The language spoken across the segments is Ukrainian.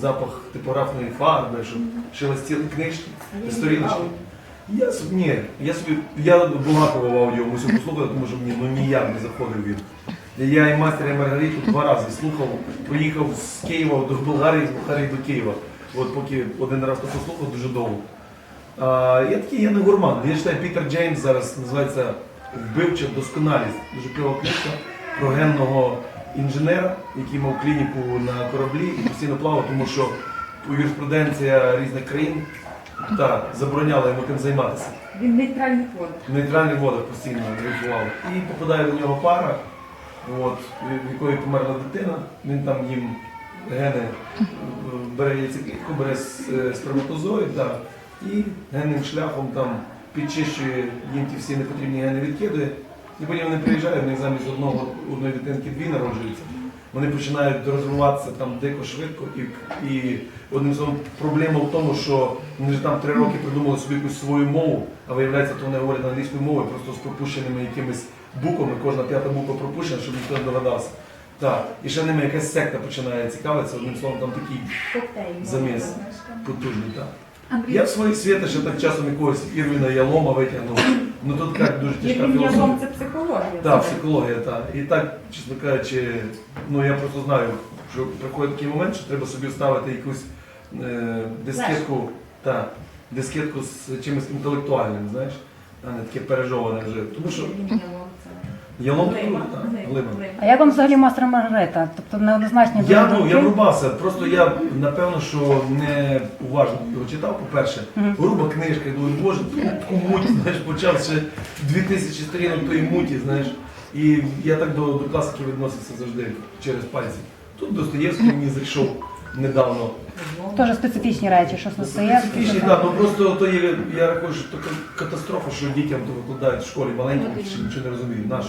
запах типографної фарби, щоб шелестіли книжки, сторіночки. Я собі, ні, я собі, я Булгакова в аудіо мусив послухати, тому що мені ну, ніяк не заходив він. Я і мастера і Маргариту два рази слухав, поїхав з Києва до Болгарії, з Болгарії до Києва. От поки один раз то послухав дуже довго. А, я такий, я не гурман. Я читаю Пітер Джеймс зараз називається Вбивча досконалість. Дуже кльова книжка про генного інженера, який мав клініку на кораблі і постійно плавав, тому що юриспруденція різних країн та, забороняла йому тим займатися. Він в нейтральних водах. В нейтральних водах постійно рифував. І попадає до нього пара, от, в якої померла дитина. Він там їм гени бере яйцеклітку, бере е, сперматозоїд і генним шляхом там підчищує їм ті всі непотрібні гени відкидує. І потім вони приїжджають, в них замість одного одної дитинки дві народжуються. Вони починають розвиватися там дико швидко, і, і одним словом, проблема в тому, що вони ж там три роки придумали собі якусь свою мову, а виявляється, то вони говорять англійською мовою, просто з пропущеними якимись буквами, кожна п'ята буква пропущена, щоб ніхто не догадався. Так, і ще ними якась секта починає цікавитися, одним словом, там такий Заміс. потужний. Так. Андрій, Я в своїй світі ще так часом якогось Ірвіна Ялома витягнув. Ну тут так дуже тяжка Євгенія філософія. Лом це психологія. Так, психологія, так. І так, чесно кажучи, ну я просто знаю, що приходить такий момент, що треба собі ставити якусь е, дискетку, та, дискетку з чимось інтелектуальним, знаєш, а не таке пережоване вже. Тому що це. ялом Круто, так, глиба. А як вам взагалі мастер Маргарита? Тобто неоднозначні Я, дуже ну, я думки? врубався, просто я напевно, що не уважно його читав, по-перше. Груба книжка, я думаю, боже, таку муть, знаєш, почав ще 2000 сторінок тої муті, знаєш. І я так до, до класиків відносився завжди через пальці. Тут Достоєвський мені зайшов недавно. Теж специфічні речі, що стає. Специфічний, так, ну просто то є, я рахую, що така катастрофа, що дітям то викладають в школі маленьким, що нічого не розуміють, наш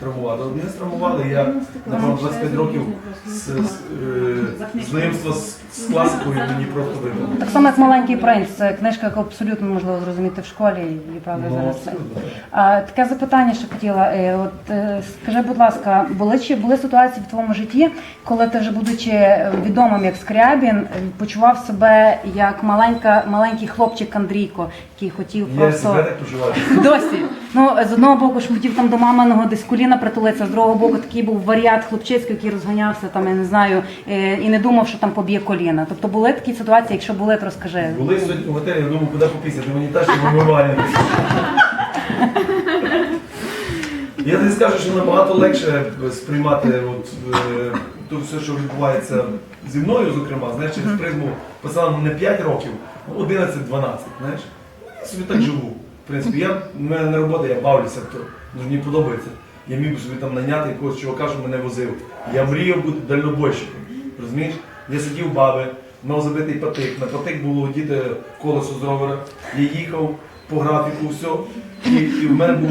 травмувати. От Мене стравмували, я напевно 25 років з, з, е, знайомства з, з класикою мені просто вибило. Так само, як маленький принц, це книжка, яку абсолютно можливо зрозуміти в школі і правда Ну, зараз. абсолютно. А, таке запитання, що хотіла. Е, От е, скажи, будь ласка, були чи були ситуації в твоєму житті, коли ти вже будучи відомим як Скрябін, е, почував себе як маленька, маленький хлопчик Андрійко, який хотів Я просто себе так почуваю. досі. Ну з одного боку ж хотів там до маминого десь коліна притулитися, з другого боку такий був варіант хлопчиський, який розганявся там, я не знаю, е, і не думав, що там поб'є коліна. Тобто були такі ситуації, якщо були, то розкажи. Були сьогодні в готелі, я думав, куди попісяти, мені теж вимиває. Я тобі скажу, що набагато легше сприймати от, е, то все, що відбувається зі мною, зокрема, знаєш, через призму пацана не 5 років, а 11-12, знаєш. Я собі так живу. В принципі, я, в мене не робота, я бавлюся, то дуже мені подобається. Я міг би собі там наняти якогось чувака, що мене возив. Я мріяв бути дальнобойщиком. Розумієш? Я сидів баби, мав забитий патик. На патик було діти колесо з ровера. Я їхав по графіку, все. І, і в мене був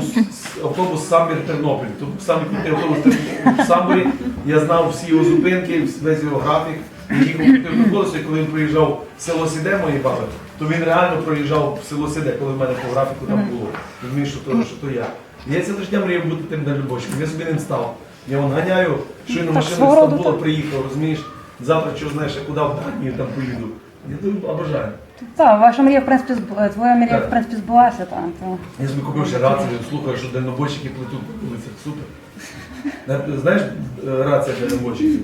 автобус Самбір Тернопіль. Тобто самий крутий автобус в Самборі. Я знав всі його зупинки, весь його графік. І їхав коли він приїжджав в село Сіде мої баби, то він реально проїжджав в село Сіде, коли в мене по графіку там було. Розумієш, що то, що то я. Я ціле життя мріяв бути тим дальнобойщиком. Я собі ним став. Я вон ганяю, щойно машина з Стамбула приїхав, розумієш? Завтра що знаєш, я куди в Данію там поїду. Я думаю, обожаю. Так, ваша мрія, в принципі, зб- е, твоя мрія, в принципі, збулася. Так, то. Я собі купив ще рацію, слухаю, що дальнобойщики плетуть по вулицях. Супер. На- Знаєш, е, рація дальнобойщиків?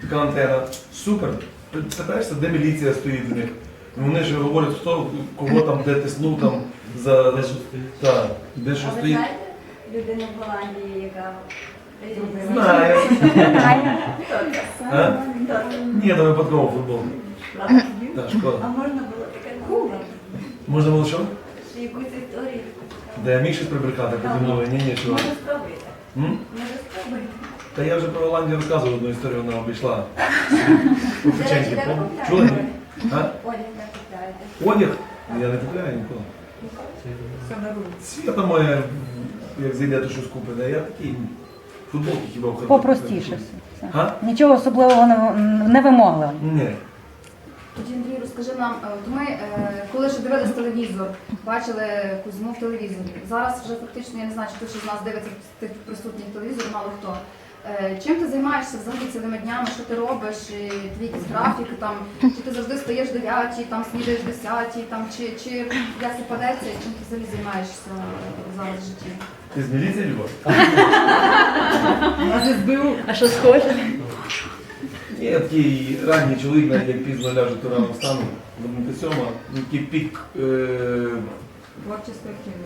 Така антена. Супер. Питаєшся, де міліція стоїть в них. Ну, Вони ж говорять, хто кого там де тиснув там за за- та, де що А ви стоїть. знаєте людину в Голландії, яка Знаю. Хто це? А? Хто це? Ні, там випадково футбол. Ладно. Так, А можна було Можна було що? якусь історію. Де я міг щось прибрехати, потім мовив, ні, ні, чувак. Може спробуйте. М? Може спробуйте. Та я вже про Голландію розказував одну історію, вона обійшла. У До речі, печеньки. де пом- купляєте? Чули? А? Одяг де купляєте. Одяг? Я не купляю ніколи. Все на руці. Свята моя, як зайде, то щось купить, а я такий футболки хіба в Попростіше. все. А? Нічого особливого не, не вимогли. Ні. Тоді Андрій, розкажи нам, е, от ми, е, коли ще дивились телевізор, бачили Кузьму в телевізорі. Зараз вже фактично я не знаю, чи хто з нас дивиться тих присутніх телевізор, мало хто. Е, Чим ти займаєшся взагалі цілими днями? Що ти робиш? І Твій якийсь графік там? Чи ти завжди стаєш 9, там снідаєш 10, там чи, чи як попадеться? І чим ти взагалі займаєшся зараз в житті? Ти з міліції, Любов? А що схоже? Я такий ранній чоловік, навіть як пізно ляжу, то рано встану, до сьома, ну, такий пік е,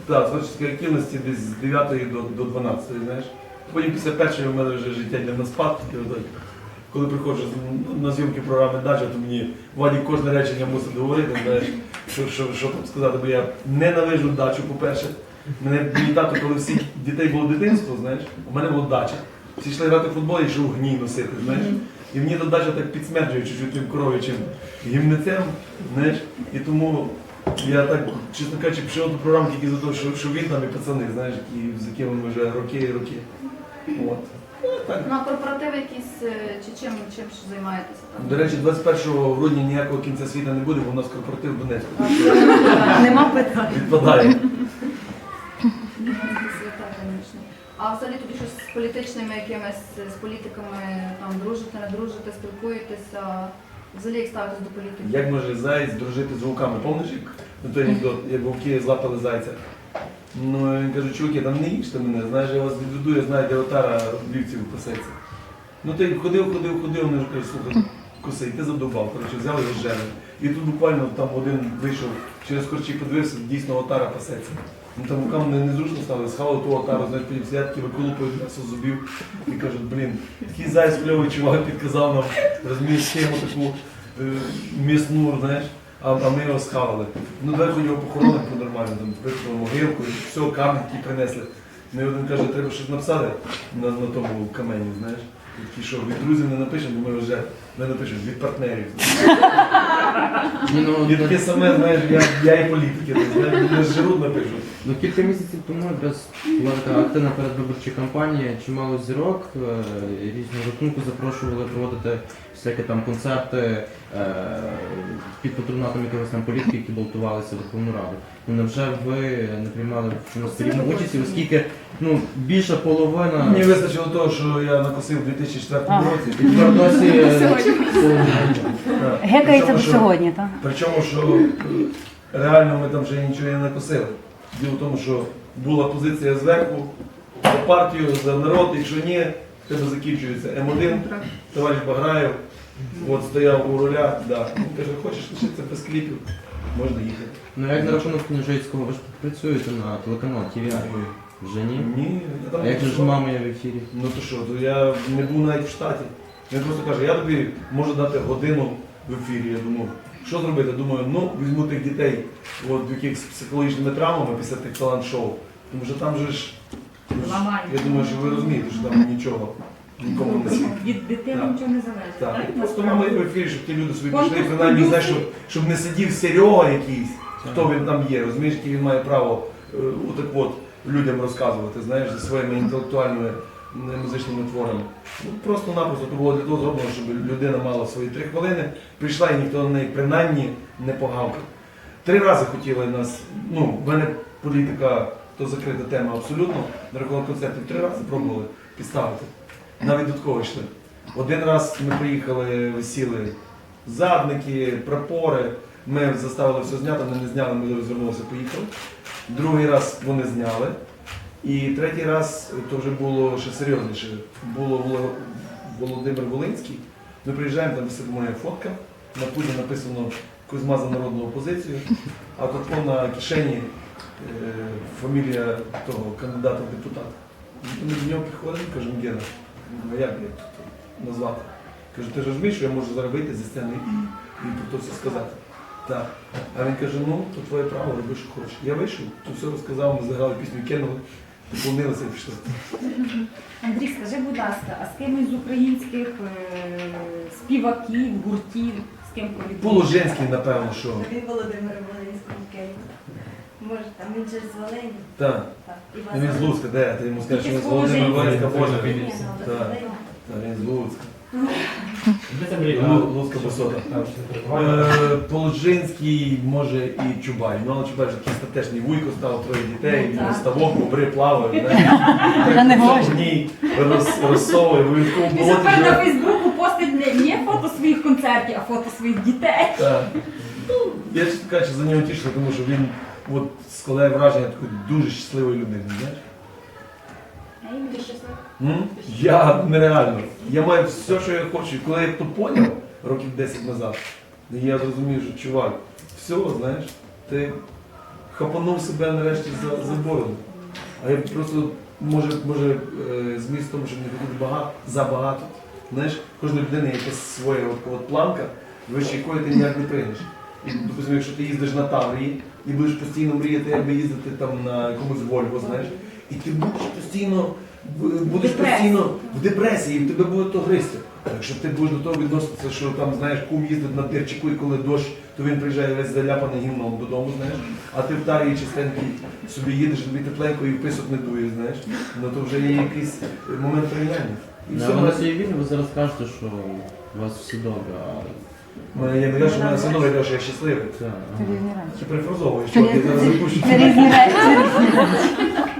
та, творчої активності десь з 9 до, до 12, знаєш. Потім після першої в мене вже життя йде на спад. отак. Коли приходжу з- на зйомки програми Дача, то мені Вадік кожне речення мусить говорити, знаєш, що, що, що там сказати, бо я ненавижу дачу, по-перше. Мене мій тато, коли всіх дітей було дитинство, знаєш, у мене була дача. Всі йшли грати в футбол і йшов гній носити, знаєш. І мені та дача так підсмерджує чуть-чуть тим коров'ячим гімнецем, знаєш. І тому я так, чесно кажучи, пішов до програми тільки за те, що, що він там і пацани, знаєш, які, з якими ми вже роки і роки. От. Ну. А корпоративи якісь е, чи чим, чим ж займаєтеся там? До речі, 21 грудня ніякого кінця світу не буде, бо у нас корпоратив в Донецьку. Нема питань. Відпадає. А взагалі тоді щось з політичними якимись, з політиками там дружите, не дружите, спілкуєтеся? Взагалі як ставитесь до політики? Як може заєць дружити з вовками? Помниш, як той анекдот, як вовки злапали зайця? Ну, він каже, чуваки, там не їжте мене, знаєш, я вас відведу, я знаю, де отара вівців пасеться. Ну той ходив, ходив, ходив, вони ж кажуть, слухай, косий, ти задовбав, коротше, взяли його жени. І тут буквально там один вийшов через корчі подивився, дійсно отара пасеться. Ну там рукам не, незручно стало, схавали ту отару, знаєш, потім такі виколупують м'ясо зубів і кажуть, блін, такий заяць кльовий чувак підказав нам, розумієш, схему таку е, м'ясну, знаєш, а, а ми його схавали. Ну давай хоч його похоронимо по-нормально, там викопали могилку, і все, камінь які принесли. Ну і один каже, треба щось написати на, на тому камені, знаєш. І що від друзів не напишемо, бо ми вже не напишемо від партнерів. Ну, І таке саме, знаєш, я, я і політики, ти знаєш, не напишу. Ну, кілька місяців тому якраз була така активна передвиборча кампанія, чимало зірок е, різного рахунку запрошували проводити всякі там концерти е, під патронатом якогось там політиків, які балотувалися в Верховну Раду. Ну невже ви не приймали в цьому спільну участі, оскільки ну, більша половина Мені вистачило того, що я накосив у 2004 році. досі е. Гекається Причому, що- сьогодні, так? Причому, що е, реально ми там вже нічого не накосили. Діло в тому, що була позиція зверху за партію, за народ, якщо ні, в тебе закінчується М1, товариш Баграєв, от стояв у рулях, да. Він каже, хочеш лишитися без кліпів, можна їхати. Ну як на рахунок Княжицького, ви ж працюєте на телеканал ТВ, вже ні? Ні, я там А як же ж мама є в ефірі? Ну то що, то я не був навіть в штаті. Він просто каже, я тобі можу дати годину в ефірі. Я думав, що зробити? Думаю, ну візьму тих дітей, от, яких з психологічними травмами після тих талант-шоу. Тому що там же ж, ну, ж, Ламають. я думаю, що ви розумієте, що там нічого нікому не світить. Від дитини Так. нічого не залежить. Так, так? і просто мама є в ефірі, щоб ті люди собі Конкурс пішли, принаймні, знаєш, щоб, щоб не сидів Серега якийсь, хто він там є, розумієш, який він має право е, отак от людям розказувати, знаєш, зі своїми інтелектуальними музичними творами. Ну, Просто-напросто то було для того зроблено, щоб людина мала свої три хвилини, прийшла і ніхто на неї принаймні не погавкав. Три рази хотіли нас, ну, в мене політика то закрита тема абсолютно, на рахунок концертів три рази пробували підставити. Навіть до такого йшли. Один раз ми приїхали, висіли задники, прапори. Ми заставили все зняти, вони не зняли, ми розвернулися, поїхали. Другий раз вони зняли. І третій раз то вже було ще серйозніше. Було Володимир Волинський. Ми приїжджаємо, там висить моя фотка. На пуді написано Кузьма за народну опозицію, а тут на кишені е, фамілія того кандидата в депутати. Ми до нього приходимо, кажемо, Гена, як я тут назвати? Кажу, ти розумієш, що я можу зараз вийти зі сцени і, про все сказати. Так. А він каже, ну, то твоє право, роби, що хочеш. Я вийшов, то все розказав, ми заграли пісню, кинули, поклонилися і пішли. Андрій, скажи, будь ласка, а з кимось з українських е, співаків, гуртів, з ким колі? Положенський, напевно, що. Він Володимир Волинський. Може, там він же з Волині. Так. Так. І Він з Луцька, де? Ти йому скажеш, що він з Володимира Волинська, Боже. Ні, ну, Так. Володимир. Так, він з Луцька. Лу- Луцька висота. Е, Положинський, може, і Чубай. Ну, але Чубай вже такий статечний вуйко став, троє дітей, Ну, ставок, бобри плавають. Вже. Ні, розсовує, обов'язково І болоті тепер на. Фейсбуку постить не, фото своїх концертів, а фото своїх дітей. Ну, Я чесно кажучи, за нього тішно, тому що він от, складає враження такої дуже щасливої людини, знаєш? М? Я нереально. Я маю все, що я хочу. Коли я то поняв років 10 назад, я зрозумів, що чувак, все, знаєш, ти хапанув себе нарешті за, за бороду. А я просто може, може е, зміст в тому, щоб не хотіти багато, забагато. Знаєш, кожна людина якась своя от, от планка, вище якої ти ніяк не прийдеш. І, допустимо, якщо ти їздиш на Таврії і будеш постійно мріяти, якби їздити там на якомусь Вольво, знаєш, і ти будеш постійно будеш постійно в депресії, і в тебе буде то гристи. Якщо ти будеш до того відноситися, що там знаєш, кум їздить на тирчику, і коли дощ, то він приїжджає весь заляпаний гімном додому, знаєш, а ти в тарії чистенький собі їдеш, тобі тепленько і писок не дує, знаєш, ну то вже є якийсь момент порівняння. І На все, на мене- ви зараз кажете, що у вас все добре, а мене- я не кажу, що в мене все добре, я що я щасливий. це, різні речі. Чи перефразовуєш, що я зараз запущу. Це різні речі.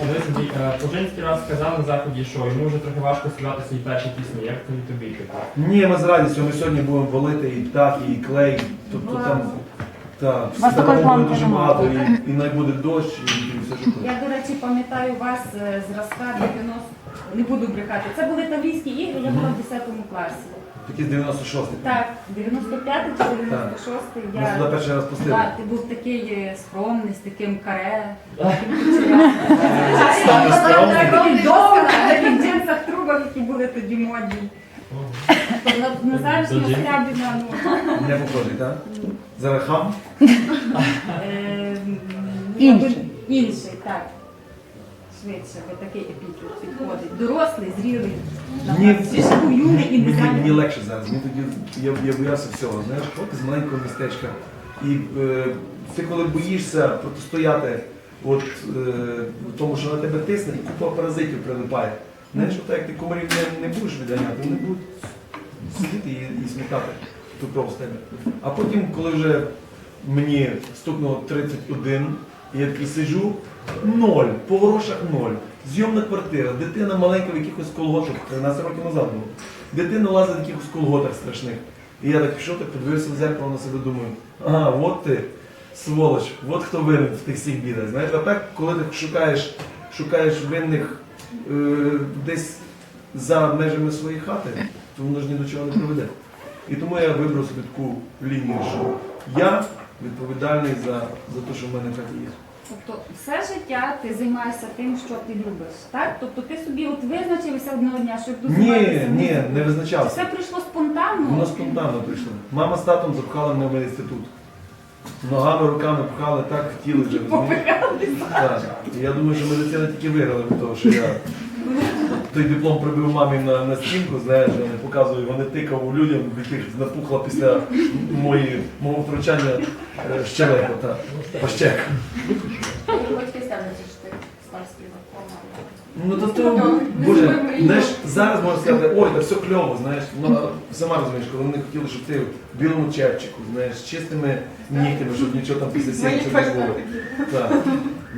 Андрій, е, Пожинський раз сказав на заході, що йому вже трохи важко співати свої перші пісні. Як тобі тобі? Типу? Ні, ми з радістю, ми сьогодні будемо валити і птахи, і клей, тобто там. Так, У вас такої буде дуже немає. багато, і, і най буде дощ, і, і все що хочеш. Я, до речі, пам'ятаю вас е, зразка 90, не буду брехати. Це були таврійські ігри, я була в 10 класі. Такі з 96 Так, 95 чи 96 Ми сюди я... перший раз пустили. Так, ти був такий е, скромний, з таким каре. довгий, в трубах, які були тоді модні. На- Назарського Тоді. скрябіна, ну, Не похожий, так? Зараз хам? е, Інший. Інший, так. Швидше, бо такий епітет підходить. Дорослий, зрілий. Юний і Мені, мені знаю. легше зараз. Мені тоді я, я боявся всього. Знаєш, хлопець з маленького містечка. І е, ти коли боїшся протистояти от, е, тому, що на тебе тисне, і купа паразитів прилипає. Знаєш, от як ти комарів не, не будеш відганяти, вони будуть сидіти і, і смітати ту кров з тебе. А потім, коли вже мені стукнуло 31, і я такий сиджу, ноль, по грошах ноль. Зйомна квартира, дитина маленька в якихось колготах, 13 років назад було. Дитина лазить в якихось колготах страшних. І я так пішов, так подивився в зеркало на себе, думаю, ага, от ти, сволоч, от хто винен в тих всіх бідах. Знаєш, а так, коли ти шукаєш, шукаєш винних е, десь за межами своєї хати, то воно ж ні до чого не приведе. І тому я вибрав собі таку лінію, що я відповідальний за, за те, що в мене в хаті є. Тобто все життя ти займаєшся тим, що ти любиш, так? Тобто ти собі от визначився одного дня, щоб Ні, дозволитися ні, не визначався. Все прийшло спонтанно. Воно спонтанно прийшло. Мама з татом запхали мене в інститут. Ногами, руками пхали, так хотіли вже. Так. І я думаю, що медицина тільки виграла від того, що я той диплом прибив мамі на, на стінку, знаєш, я не показую, вони тикав у людям, в яких напухла після мої, мого втручання е, щелепа та пащека. Батьки ставляться, що ти став співаком. Ну то то, боже, знаєш, зараз можна сказати, ой, та все кльово, знаєш, ну сама розумієш, коли вони хотіли, щоб ти в білому чепчику, знаєш, з чистими нігтями, щоб нічого там після сім'ї не було. Так.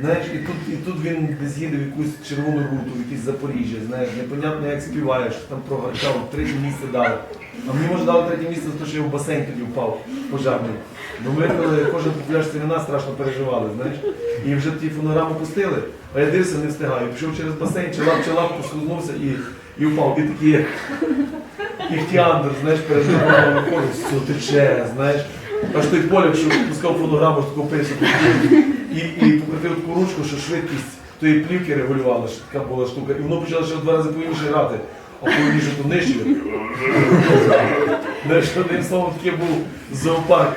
Знаєш, і тут, і тут він десь їде в якусь червону руту, в якесь Запоріжжя, знаєш, непонятно як співаєш, там програчав, третє місце дали. А мені може дали третє місце те, що я в басейн тоді впав пожарний. Бо ми коли кожен по пляшці вина страшно переживали, знаєш. І вже ті фонограму пустили, а я дивився, не встигаю. Пішов через басейн, чилап, чилап, послизнувся і, і впав. І такий, як іхтіандр, знаєш, перед ним виходить, все тече, знаєш. Аж той поляк, що пускав фонограму, що такого пису, і, і покрутив таку ручку, що швидкість тої плівки регулювала, що така була штука. І воно почало ще в два рази повільніше грати. А повільніше то нижче. Одним словом, таке був зоопарк